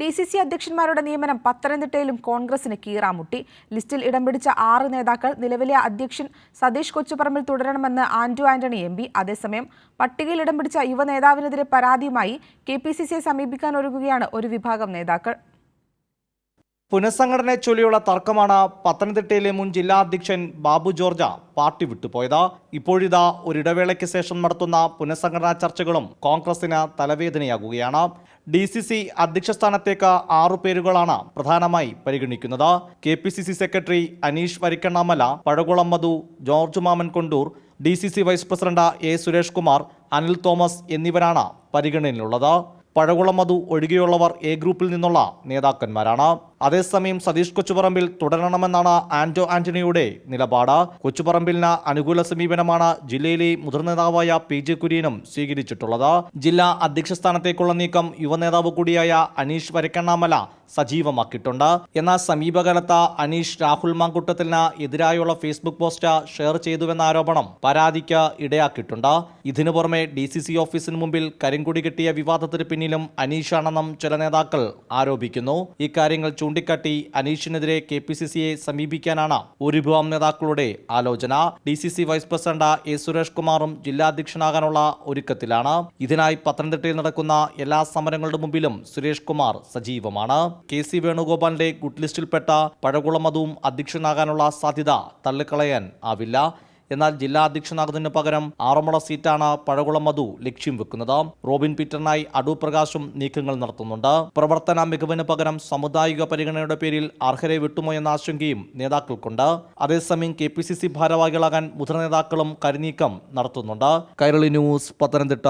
D C C അധ്യക്ഷന്മാരുടെ നിയമനം പത്തനംതിട്ടയിലും കോൺഗ്രസിന് കീറാമുട്ടി. ലിസ്റ്റിൽ ഇടം പിടിച്ച ആറ് നേതാക്കൾ നിലവിലെ അധ്യക്ഷൻ സതീഷ് കൊച്ചുപറമ്പിൽ തുടരണമെന്ന് ആന്റു ആന്റണി എം പി. അതേസമയം പട്ടികയിൽ ഇടം പിടിച്ച യുവ നേതാവിനെതിരെ പരാതിയുമായി കെ പി സി സിയെ സമീപിക്കാനൊരുങ്ങുകയാണ് ഒരു വിഭാഗം നേതാക്കൾ. പുനഃസംഘടനയെ ചൊല്ലിയുള്ള തർക്കമാണ് പത്തനംതിട്ടയിലെ മുൻ ജില്ലാ അധ്യക്ഷൻ ബാബു ജോർജ പാർട്ടി വിട്ടുപോയത്. ഇപ്പോഴിതാ ഒരിടവേളയ്ക്ക് ശേഷം നടത്തുന്ന പുനഃസംഘടനാ ചർച്ചകളും കോൺഗ്രസിന് തലവേദനയാകുകയാണ്. ഡി സി സി അധ്യക്ഷ സ്ഥാനത്തേക്ക് ആറു പേരുകളാണ് പ്രധാനമായി പരിഗണിക്കുന്നത്. K P C C secretary Anish Varikkannamala Pazhakulam Madhu George Mammen Kondoor D C C vice president A Suresh Kumar Anil Thomas എന്നിവരാണ് പരിഗണനയിലുള്ളത്. പഴകുളം മധു ഒഴികെയുള്ളവർ എ ഗ്രൂപ്പിൽ നിന്നുള്ള നേതാക്കന്മാരാണ്. അതേസമയം സതീഷ് കൊച്ചുപറമ്പിൽ തുടരണമെന്നാണ് ആന്റോ ആന്റണിയുടെ നിലപാട്. കൊച്ചുപറമ്പിലിന് അനുകൂല സമീപനമാണ് ജില്ലയിലെ മുതിർന്ന നേതാവായ പി ജെ കുര്യനും സ്വീകരിച്ചിട്ടുള്ളത്. ജില്ലാ അധ്യക്ഷ സ്ഥാനത്തേക്കുള്ള നീക്കം യുവനേതാവ് കൂടിയായ അനീഷ് വരക്കണ്ണാമല സജീവമാക്കിയിട്ടുണ്ട്. എന്നാൽ സമീപകാലത്ത് അനീഷ് രാഹുൽ മാങ്കുട്ടത്തിന് എതിരായുള്ള ഫേസ്ബുക്ക് പോസ്റ്റ് ഷെയർ ചെയ്തുവെന്ന ആരോപണം പരാതിക്ക് ഇടയാക്കിയിട്ടുണ്ട്. ഇതിനു പുറമെ ഡി സി സി ഓഫീസിന് മുമ്പിൽ കരിങ്കുടി കിട്ടിയ വിവാദത്തിന് പിന്നിലും അനീഷാണെന്നും ചില നേതാക്കൾ ആരോപിക്കുന്നു. ഇക്കാര്യങ്ങൾ ചൂണ്ടിക്കാട്ടി അനീഷിനെതിരെ കെ പി സി സിയെ സമീപിക്കാനാണ് ഒരു വിഭാഗം നേതാക്കളുടെ ആലോചന. D C C vice president A Suresh കുമാറും ജില്ലാ അധ്യക്ഷനാകാനുള്ള ഒരുക്കത്തിലാണ്. ഇതിനായി പത്തനംതിട്ടയിൽ നടക്കുന്ന എല്ലാ സമരങ്ങളുടെ മുമ്പിലും സുരേഷ് കുമാർ സജീവമാണ്. കെ സി വേണുഗോപാലിന്റെ ഗുഡ് ലിസ്റ്റിൽപ്പെട്ട പഴകുളം അധ്യക്ഷനാകാനുള്ള സാധ്യത തള്ളിക്കളയാൻ ആവില്ല. എന്നാൽ ജില്ലാ അധ്യക്ഷനാകുന്നതിന് പകരം ആറന്മുള സീറ്റാണ് പഴകുളം മധു ലക്ഷ്യം വെക്കുന്നത്. റോബിൻ പീറ്ററിനായി അടൂർ പ്രകാശും നീക്കങ്ങൾ നടത്തുന്നുണ്ട്. പ്രവർത്തന മികവിന് പകരം സാമുദായിക പരിഗണനയുടെ പേരിൽ അർഹരെ വിട്ടുമോ എന്ന ആശങ്കയും നേതാക്കൾക്കുണ്ട്. അതേസമയം കെ പി സി സി ഭാരവാഹികളാകാൻ മുതിർന്ന നേതാക്കളും കരുനീക്കം നടത്തുന്നുണ്ട്. കൈരളി ന്യൂസ് പത്തനംതിട്ട.